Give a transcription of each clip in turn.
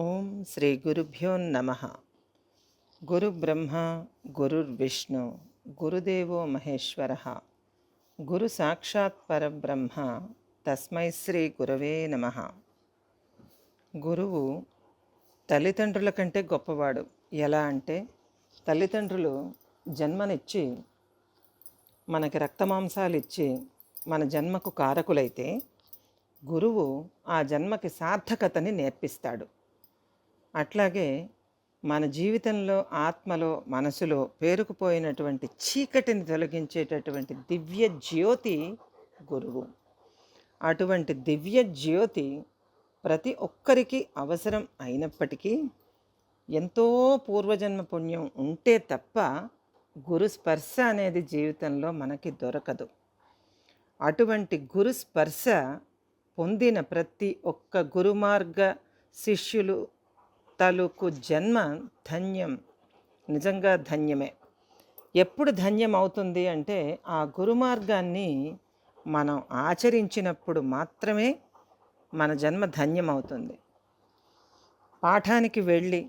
ఓం శ్రీ గురుభ్యో నమ. గురు బ్రహ్మ గురుర్విష్ణు గురుదేవో మహేశ్వర. గురు సాక్షాత్ పరబ్రహ్మ తస్మై శ్రీ గురవే నమ. గురువు తల్లిదండ్రుల కంటే గొప్పవాడు. ఎలా అంటే తల్లిదండ్రులు జన్మనిచ్చి మనకి రక్తమాంసాలు ఇచ్చి మన జన్మకు కారకులైతే గురువు ఆ జన్మకి సార్థకతని నేర్పిస్తాడు. అట్లాగే మన జీవితంలో ఆత్మలో మనసులో పేరుకుపోయినటువంటి చీకటిని తొలగించేటటువంటి దివ్య జ్యోతి గురువు. అటువంటి దివ్య జ్యోతి ప్రతి ఒక్కరికి అవసరం అయినప్పటికీ ఎంతో పూర్వజన్మ పుణ్యం ఉంటే తప్ప గురు స్పర్శ అనేది జీవితంలో మనకి దొరకదు. అటువంటి గురు స్పర్శ పొందిన ప్రతి ఒక్క గురుమార్గ శిష్యులు తాలూకు జన్మ ధన్యం. నిజంగా ధన్యమే. ఎప్పుడు ధన్యం అవుతుంది అంటే ఆ గురుమార్గాన్ని మనం ఆచరించినప్పుడు మాత్రమే మన జన్మ ధన్యం అవుతుంది. పాఠానికి వెళ్ళి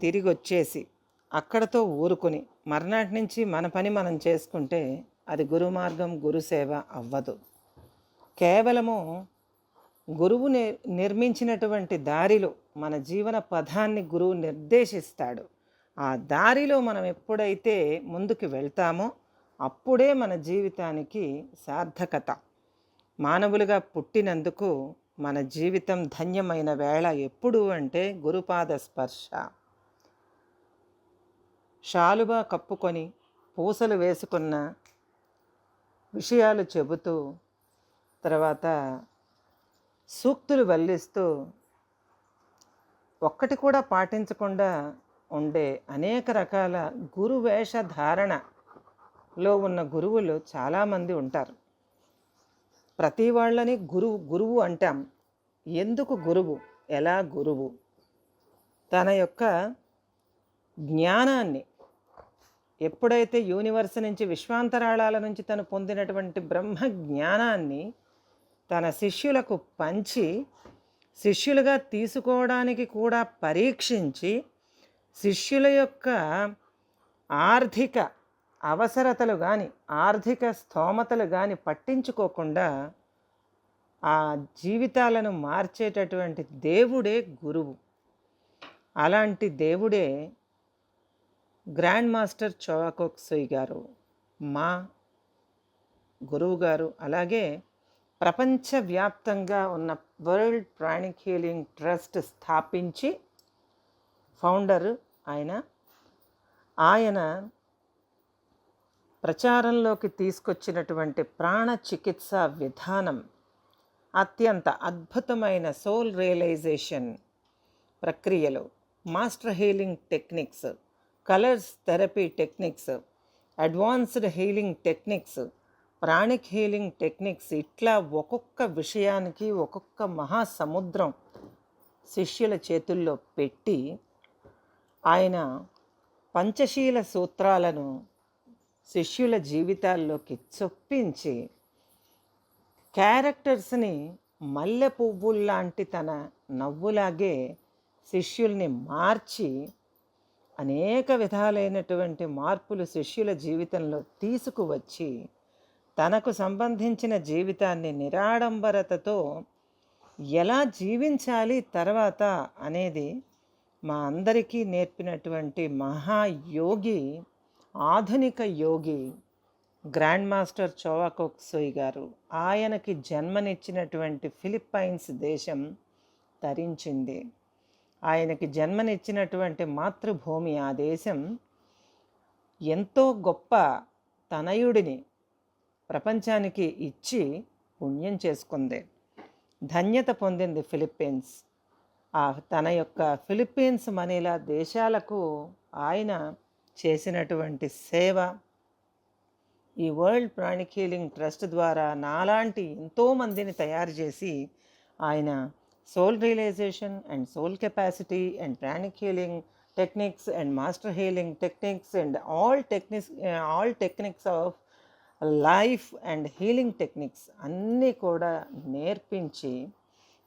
తిరిగి వచ్చేసి అక్కడతో ఊరుకుని మర్నాటి నుంచి మన పని మనం చేసుకుంటే అది గురుమార్గం గురుసేవ అవ్వదు. కేవలము గురువు ని నిర్మించినటువంటి దారిలో మన జీవన పదాన్ని గురువు నిర్దేశిస్తాడు. ఆ దారిలో మనం ఎప్పుడైతే ముందుకు వెళ్తామో అప్పుడే మన జీవితానికి సార్థకత. మానవులుగా పుట్టినందుకు మన జీవితం ధన్యమైన వేళ ఎప్పుడు అంటే గురుపాద స్పర్శ. షాలుగా కప్పుకొని పూసలు వేసుకున్న విషయాలు చెబుతూ తర్వాత సూక్తులు వల్లిస్తూ ఒక్కటి కూడా పాటించకుండా ఉండే అనేక రకాల గురు వేషధారణలో ఉన్న గురువులు చాలామంది ఉంటారు. ప్రతి వాళ్ళని గురువు గురువు అంటాం. ఎందుకు గురువు? ఎలా గురువు? తన యొక్క జ్ఞానాన్ని ఎప్పుడైతే యూనివర్స్ నుంచి విశ్వాంతరాళాల నుంచి తను పొందినటువంటి బ్రహ్మ జ్ఞానాన్ని తన శిష్యులకు పంచి శిష్యులుగా తీసుకోవడానికి కూడా పరీక్షించి శిష్యుల యొక్క ఆర్థిక అవసరతలు కానీ ఆర్థిక స్తోమతలు కానీ పట్టించుకోకుండా ఆ జీవితాలను మార్చేటటువంటి దేవుడే గురువు. అలాంటి దేవుడే గ్రాండ్ మాస్టర్ చోవాకోక్సోయ్ గారు మా గురువు గారు అలాగే ప్రపంచవ్యాప్తంగా ఉన్న వరల్డ్ ప్రాణిక్ హీలింగ్ ట్రస్ట్ స్థాపించి ఫౌండర్ ఆయన. ఆయన ప్రచారంలోకి తీసుకొచ్చినటువంటి ప్రాణ చికిత్స విధానం అత్యంత అద్భుతమైన సోల్ రియలైజేషన్ ప్రక్రియలు master healing techniques colours therapy techniques advanced healing techniques pranic healing techniques ఇట్లా ఒక్కొక్క విషయానికి ఒక్కొక్క మహాసముద్రం శిష్యుల చేతుల్లో పెట్టి ఆయన పంచశీల సూత్రాలను శిష్యుల జీవితాల్లోకి చొప్పించి క్యారెక్టర్స్ని మల్లె పువ్వుల్లాంటి తన నవ్వులాగే శిష్యుల్ని మార్చి అనేక విధాలైనటువంటి మార్పులు శిష్యుల జీవితంలో తీసుకువచ్చి తనకు సంబంధించిన జీవితాన్ని నిరాడంబరతతో ఎలా జీవించాలి తర్వాత అనేది మా అందరికీ నేర్పినటువంటి మహాయోగి ఆధునిక యోగి గ్రాండ్ మాస్టర్ చోవాకోక్సోయ్ గారు. ఆయనకి జన్మనిచ్చినటువంటి ఫిలిప్పైన్స్ దేశం తరించింది. ఆయనకి జన్మనిచ్చినటువంటి మాతృభూమి ఆ దేశం ఎంతో గొప్ప తనయుడిని ప్రపంచానికి ఇచ్చి పుణ్యం చేసుకుంది. ధన్యత పొందింది ఫిలిప్పీన్స్. ఆ తన యొక్క ఫిలిప్పీన్స్ మనీలా దేశాలకు ఆయన చేసినటువంటి సేవ ఈ వరల్డ్ ప్రాణిక్ హీలింగ్ ట్రస్ట్ ద్వారా నాలాంటి ఎంతోమందిని తయారు చేసి ఆయన soul realization and soul capacity and pranic healing techniques and master healing techniques and all techniques all techniques of life and healing techniques అన్నీ కూడా నేర్పించి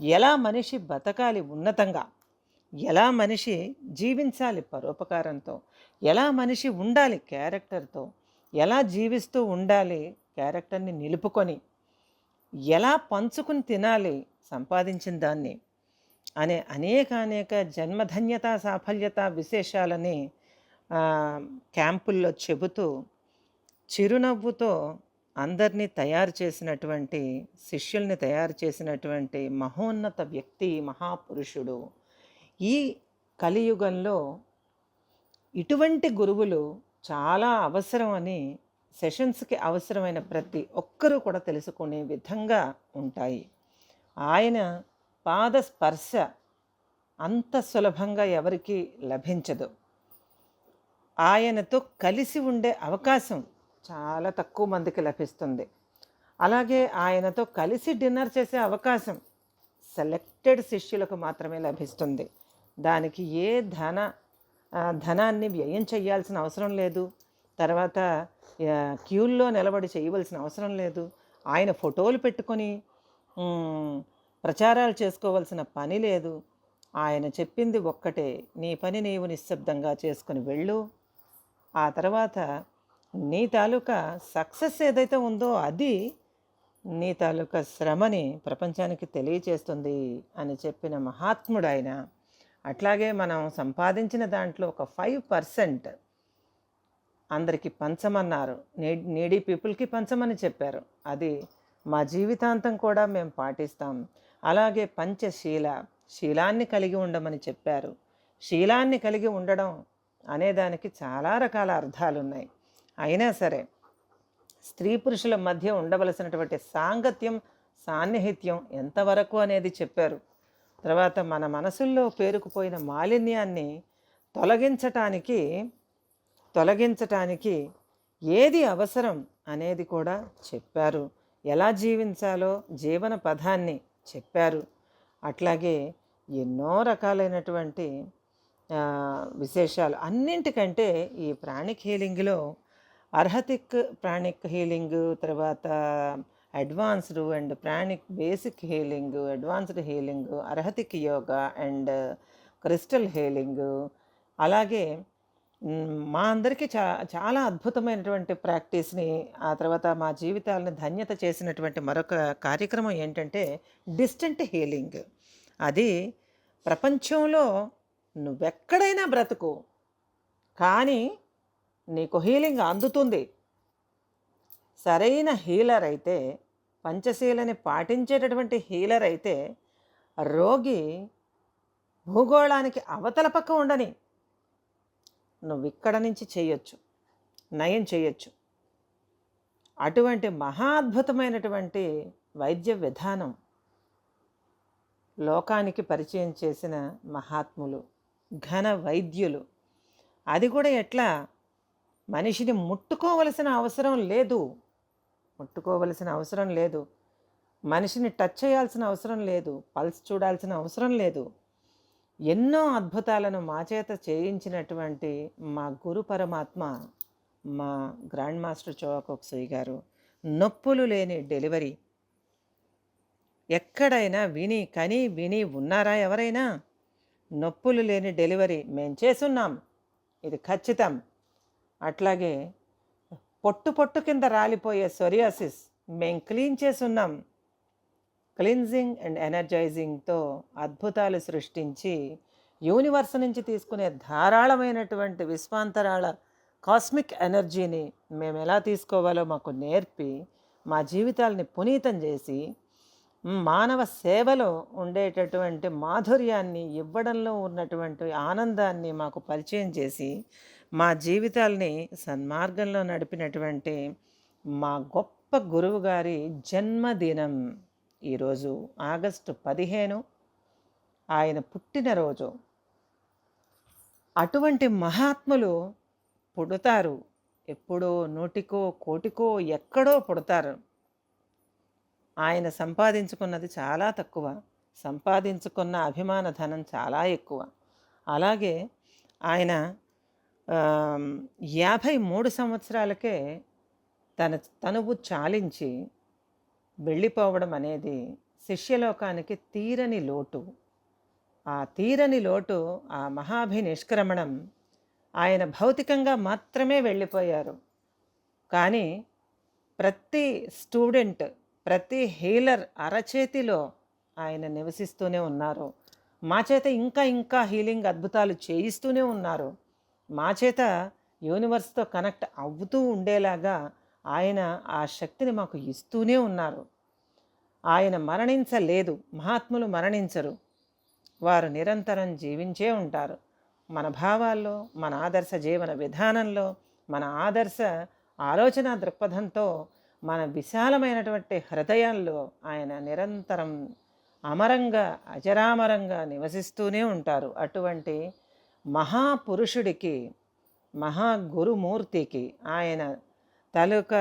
ఎలా మనిషి బతకాలి ఉన్నతంగా ఎలా మనిషి జీవించాలి పరోపకారంతో ఎలా మనిషి ఉండాలి క్యారెక్టర్తో ఎలా జీవిస్తూ ఉండాలి క్యారెక్టర్ని నిలుపుకొని ఎలా పంచుకుని తినాలి సంపాదించిన దాన్ని అనే అనేక అనేక జన్మధన్యత సాఫల్యత విశేషాలని క్యాంపుల్లో చెబుతూ చిరునవ్వుతో అందరినీ తయారు చేసినటువంటి శిష్యుల్ని తయారు చేసినటువంటి మహోన్నత వ్యక్తి మహాపురుషుడు. ఈ కలియుగంలో ఇటువంటి గురువులు చాలా అవసరం అని సెషన్స్కి అవసరమైన ప్రతి ఒక్కరూ కూడా తెలుసుకునే విధంగా ఉంటాయి. ఆయన పాద స్పర్శ అంత సులభంగా ఎవరికీ లభించదు. ఆయనతో కలిసి ఉండే అవకాశం చాలా తక్కువ మందికి లభిస్తుంది. అలాగే ఆయనతో కలిసి డిన్నర్ చేసే అవకాశం సెలెక్టెడ్ శిష్యులకు మాత్రమే లభిస్తుంది. దానికి ఏ ధన ధనాన్ని వ్యయం చేయాల్సిన అవసరం లేదు. తర్వాత క్యూల్లో నిలబడి చేయవలసిన అవసరం లేదు. ఆయన ఫోటోలు పెట్టుకొని ప్రచారాలు చేసుకోవాల్సిన పని లేదు. ఆయన చెప్పింది ఒక్కటే నీ పని నీవు నిశ్శబ్దంగా చేసుకుని వెళ్ళు. ఆ తర్వాత నీ తాలూకా సక్సెస్ ఏదైతే ఉందో అది నీ తాలూకా శ్రమని ప్రపంచానికి తెలియచేస్తుంది అని చెప్పిన మహాత్ముడు ఆయన అట్లాగే మనం సంపాదించిన దాంట్లో ఒక ఫైవ్ పర్సెంట్ అందరికీ పంచమన్నారు. నే నీడీ పీపుల్కి పంచమని చెప్పారు. అది మా జీవితాంతం కూడా మేము పాటిస్తాం. అలాగే పంచశీల శీలాన్ని కలిగి ఉండమని చెప్పారు. శీలాన్ని కలిగి ఉండడం అనేదానికి చాలా రకాల అర్థాలు ఉన్నాయి అయినా సరే స్త్రీ పురుషుల మధ్య ఉండవలసినటువంటి సాంగత్యం సాన్నిహిత్యం ఎంతవరకు అనేది చెప్పారు. తర్వాత మన మనసుల్లో పేరుకుపోయిన మాలిన్యాన్ని తొలగించటానికి తొలగించటానికి ఏది అవసరం అనేది కూడా చెప్పారు. ఎలా జీవించాలో జీవన పదాన్ని చెప్పారు. అట్లాగే ఎన్నో రకాలైనటువంటి విశేషాలు. అన్నింటికంటే ఈ ప్రాణిక్ హీలింగ్లో అర్హతిక్ ప్రాణిక్ హీలింగ్ తర్వాత advanced and pranic basic healing advanced healing arhatic yoga and crystal healing. అలాగే మా అందరికీ చా చాలా అద్భుతమైనటువంటి ప్రాక్టీస్ని ఆ తర్వాత మా జీవితాలను ధన్యత చేసినటువంటి మరొక కార్యక్రమం ఏంటంటే డిస్టెంట్ హీలింగ్. అది ప్రపంచంలో నువ్వెక్కడైనా బ్రతుకు. కానీ నీకు హీలింగ్ అందుతుంది. సరైన హీలర్ అయితే పంచశీలని పాటించేటటువంటి హీలర్ అయితే రోగి భూగోళానికి అవతల పక్క ఉండని. నువ్వు ఇక్కడ నుంచి చేయొచ్చు. నయం చేయొచ్చు. అటువంటి మహా అద్భుతమైనటువంటి వైద్య విధానం లోకానికి పరిచయం చేసిన మహాత్ములు ఘన వైద్యులు. అది కూడా ఎట్లా? మనిషిని ముట్టుకోవలసిన అవసరం లేదు. ముట్టుకోవలసిన అవసరం లేదు. మనిషిని టచ్ చేయాల్సిన అవసరం లేదు. పల్స్ చూడాల్సిన అవసరం లేదు. ఎన్నో అద్భుతాలను మా చేత చేయించినటువంటి మా గురు పరమాత్మ మా గ్రాండ్ మాస్టర్ చౌకోక్సయ్య గారు నొప్పులు లేని డెలివరీ. ఎక్కడైనా విని కని విని ఉన్నారా ఎవరైనా? నొప్పులు లేని డెలివరీ మేం చేసున్నాం ఇది ఖచ్చితం. అట్లాగే పొట్టు పొట్టు కింద రాలిపోయే సొరియాసిస్ మేము క్లీన్ చేసున్నాం. క్లీన్జింగ్ అండ్ ఎనర్జైజింగ్తో అద్భుతాలు సృష్టించి యూనివర్స్ నుంచి తీసుకునే ధారాళమైనటువంటి విశ్వాంతరాళ కాస్మిక్ ఎనర్జీని మేము ఎలా తీసుకోవాలో మాకు నేర్పి మా జీవితాలని పునీతం చేసి మానవ సేవలో ఉండేటటువంటి మాధుర్యాన్ని ఇవ్వడంలో ఉన్నటువంటి ఆనందాన్ని మాకు పరిచయం చేసి మా జీవితాల్ని సన్మార్గంలో నడిపినటువంటి మా గొప్ప గురువు గారి జన్మదినం ఈరోజు ఆగస్టు పదిహేను. ఆయన పుట్టినరోజు. అటువంటి మహాత్ములు పుడతారు. ఎప్పుడో నూటికో కోటికో ఎక్కడో పుడతారు. ఆయన సంపాదించుకున్నది చాలా తక్కువ. సంపాదించుకున్న అభిమాన ధనం చాలా ఎక్కువ. అలాగే ఆయన యాభై మూడు సంవత్సరాలకే తన తనువు చాలించి వెళ్ళిపోవడం అనేది శిష్యలోకానికి తీరని లోటు. ఆ తీరని లోటు ఆ మహాభి నిష్క్రమణం ఆయన భౌతికంగా మాత్రమే వెళ్ళిపోయారు. కానీ ప్రతి స్టూడెంట్ ప్రతి హీలర్ అరచేతిలో ఆయన నివసిస్తూనే ఉన్నారు. మా చేత ఇంకా ఇంకా హీలింగ్ అద్భుతాలు చేయిస్తూనే ఉన్నారు. మా చేత యూనివర్స్తో కనెక్ట్ అవుతూ ఉండేలాగా ఆయన ఆ శక్తిని మాకు ఇస్తూనే ఉన్నారు. ఆయన మరణించలేదు. మహాత్ములు మరణించరు. వారు నిరంతరం జీవించే ఉంటారు. మన భావాల్లో మన ఆదర్శ జీవన విధానంలో మన ఆదర్శ ఆలోచన దృక్పథంతో మన విశాలమైనటువంటి హృదయాల్లో ఆయన నిరంతరం అమరంగా అజరామరంగా నివసిస్తూనే ఉంటారు. అటువంటి మహాపురుషుడికి మహాగురుమూర్తికి ఆయన తలుక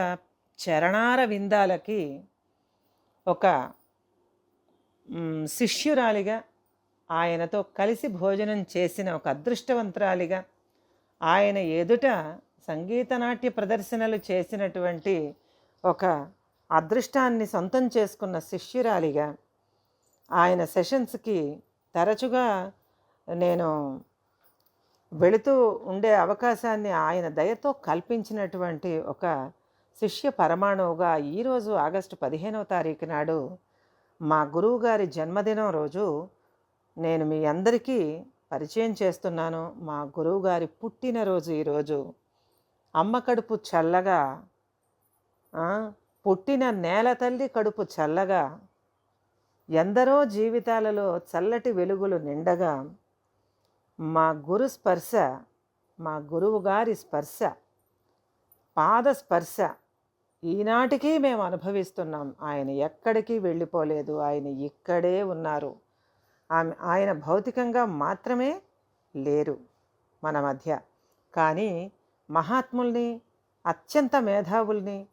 చరణార విందాలకి ఒక శిష్యురాలిగా ఆయనతో కలిసి భోజనం చేసిన ఒక అదృష్టవంతురాలిగా ఆయన ఎదుట సంగీత నాట్య ప్రదర్శనలు చేసినటువంటి ఒక అదృష్టాన్ని సొంతం చేసుకున్న శిష్యురాలిగా ఆయన సెషన్స్కి తరచుగా నేను వెళుతూ ఉండే అవకాశాన్ని ఆయన దయతో కల్పించినటువంటి ఒక శిష్య పరమాణువుగా ఈరోజు ఆగస్టు పదిహేనవ తారీఖు నాడు మా గురువుగారి జన్మదినం రోజు నేను మీ అందరికీ పరిచయం చేస్తున్నాను. మా గురువుగారి పుట్టినరోజు ఈరోజు అమ్మ కడుపు చల్లగా పుట్టిన నేల తల్లి కడుపు చల్లగా ఎందరో జీవితాలలో చల్లటి వెలుగులు నిండగా మా గురు స్పర్శ మా గురువు గారి స్పర్శ పాద స్పర్శ ఈనాటికి మేము అనుభవిస్తున్నాం. ఆయన ఎక్కడికి వెళ్ళిపోలేదు. ఆయన ఇక్కడే ఉన్నారు. ఆమె ఆయన భౌతికంగా మాత్రమే లేరు మన మధ్య. కానీ మహాత్ముల్ని అత్యంత మేధావుల్ని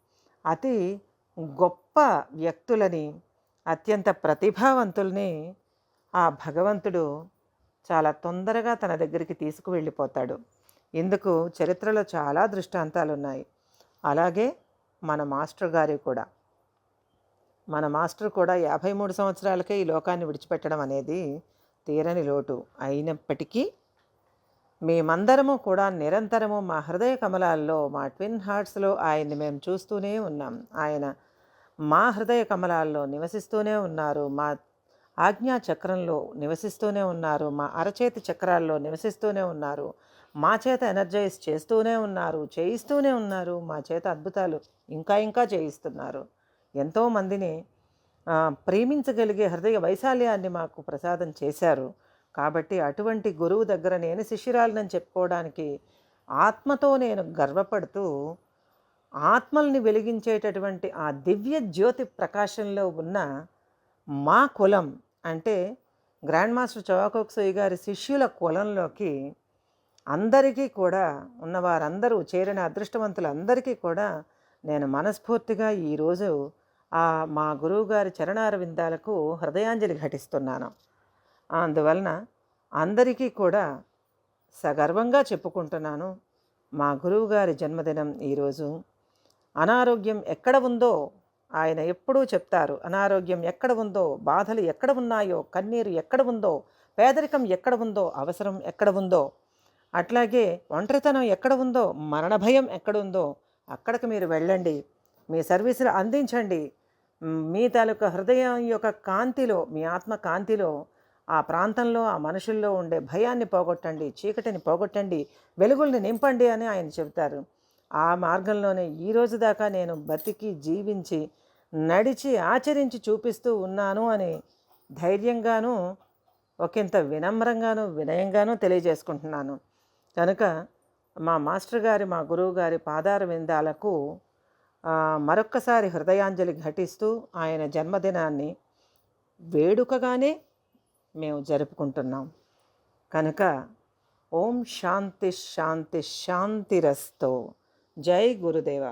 అతి గొప్ప వ్యక్తులని అత్యంత ప్రతిభావంతుల్ని ఆ భగవంతుడు చాలా తొందరగా తన దగ్గరికి తీసుకువెళ్ళిపోతాడు. ఇందుకు చరిత్రలో చాలా దృష్టాంతాలు ఉన్నాయి అలాగే మన మాస్టర్ గారి కూడా. మన మాస్టర్ కూడా యాభై మూడు సంవత్సరాలకే ఈ లోకాన్ని విడిచిపెట్టడం అనేది తీరని లోటు. అయినప్పటికీ మేమందరము కూడా నిరంతరము మా హృదయ కమలాల్లో మా ట్విన్ హార్ట్స్లో ఆయన్ని మేము చూస్తూనే ఉన్నాం. ఆయన మా హృదయ కమలాల్లో నివసిస్తూనే ఉన్నారు. మా ఆజ్ఞా చక్రంలో నివసిస్తూనే ఉన్నారు. మా అరచేతి చక్రాల్లో నివసిస్తూనే ఉన్నారు. మా చేత ఎనర్జైజ్ చేస్తూనే ఉన్నారు. చేయిస్తూనే ఉన్నారు. మా చేత అద్భుతాలు ఇంకా ఇంకా చేయిస్తున్నారు. ఎంతోమందిని ప్రేమించగలిగే హృదయ వైశాల్యాన్ని మాకు ప్రసాదం చేశారు. కాబట్టి అటువంటి గురువు దగ్గర నేను శిష్యురాలినని చెప్పుకోవడానికి ఆత్మతో నేను గర్వపడుతూ ఆత్మల్ని వెలిగించేటటువంటి ఆ దివ్య జ్యోతి ప్రకాశంలో ఉన్న మా కులం అంటే గ్రాండ్ మాస్టర్ చౌకోక్సోయి గారి శిష్యుల కులంలోకి అందరికీ కూడా ఉన్న వారందరూ చేరిన అదృష్టవంతులందరికీ కూడా నేను మనస్ఫూర్తిగా ఈరోజు ఆ మా గురువుగారి చరణారవిందాలకు చరణార విందాలకు హృదయాంజలి ఘటిస్తున్నాను. అందువలన అందరికీ కూడా సగర్వంగా చెప్పుకుంటున్నాను మా గురువుగారి జన్మదినం ఈరోజు అనారోగ్యం ఎక్కడ ఉందో ఆయన ఎప్పుడూ చెప్తారు అనారోగ్యం ఎక్కడ ఉందో బాధలు ఎక్కడ ఉన్నాయో కన్నీరు ఎక్కడ ఉందో పేదరికం ఎక్కడ ఉందో అవసరం ఎక్కడ ఉందో అట్లాగే ఒంటరితనం ఎక్కడ ఉందో మరణ భయం ఎక్కడ ఉందో అక్కడికి మీరు వెళ్ళండి మీ సర్వీసులు అందించండి. మీ తాలూకా హృదయం యొక్క కాంతిలో మీ ఆత్మ కాంతిలో ఆ ప్రాంతంలో ఆ మనుషుల్లో ఉండే భయాన్ని పోగొట్టండి చీకటిని పోగొట్టండి వెలుగుల్ని నింపండి అని ఆయన చెబుతారు. ఆ మార్గంలోనే ఈ రోజు దాకా నేను బతికి జీవించి నడిచి ఆచరించి చూపిస్తూ ఉన్నాను అని ధైర్యంగాను ఒకంత వినమ్రంగాను వినయంగాను తెలియజేసుకుంటున్నాను. కనుక మా మాస్టర్ గారి మా గురువు గారి పాదార విందాలకు మరొక్కసారి హృదయాంజలి ఘటిస్తూ ఆయన జన్మదినాన్ని వేడుకగానే మేము జరుపుకుంటున్నాం. కనుక ఓం శాంతి శాంతి శాంతిరస్తో. జై గురుదేవ.